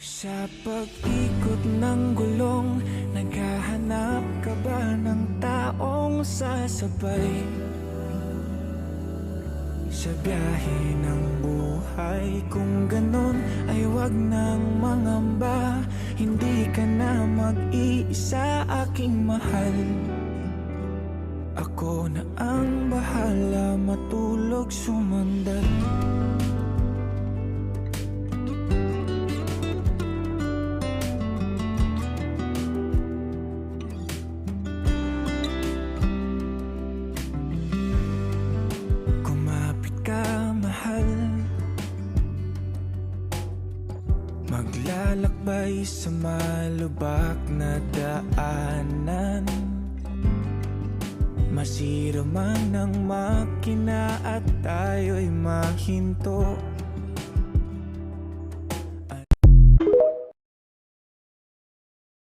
Sa pag-ikot ng gulong Naghahanap ka ba ng taong sasabay? Sa biyahe ng buhay Kung ganon ay wag nang mangamba. Hindi ka na mag-iisa aking mahal. Ako na ang bahala matulog sumandat Maglalakbay sa malubak na daanan. Masira man ang makina at tayo'y mahinto